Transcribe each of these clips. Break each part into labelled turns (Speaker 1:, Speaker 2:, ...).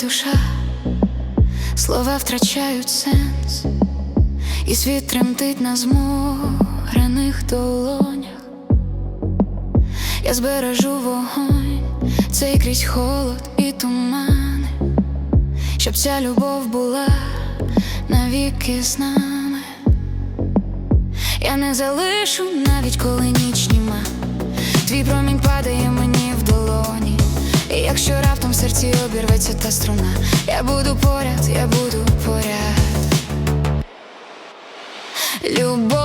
Speaker 1: душа, слова втрачають сенс, і світ тремтить на зморених долонях. Я збережу вогонь, цей крізь холод і тумани, щоб ця любов була навіки з нами. Я не залишу, навіть коли ніч німа. Твій промінь падає мені в долоні. І якщо раптом в серці обірветься та струна, я буду поряд, я буду поряд. Любов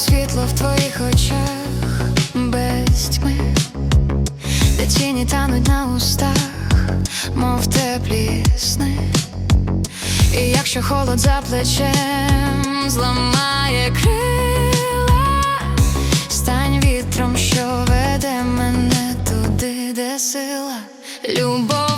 Speaker 1: світло в твоїх очах без тьми, де тіні тануть на устах, мов теплі сни. І якщо холод за плечем зламає крила, стань вітром, що веде мене туди, де сила. Любов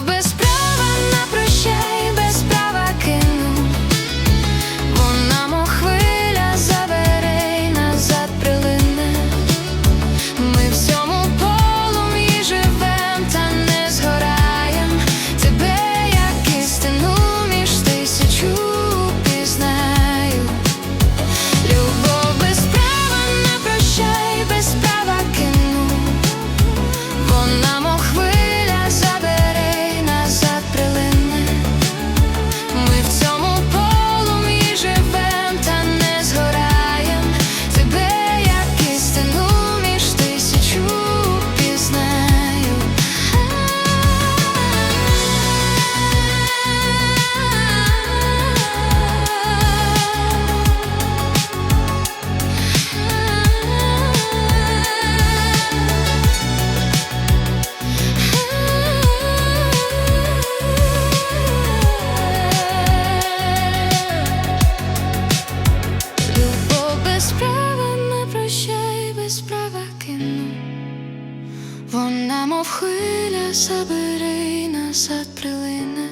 Speaker 1: Вона, мов хвиля, забере і назад прилине.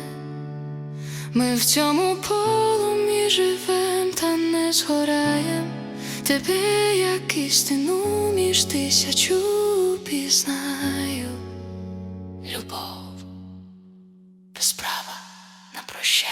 Speaker 1: Ми в цьому полумі живем, та не згораєм. Тебе, як істину, між тисячу пізнаю. Любов без права на прощай.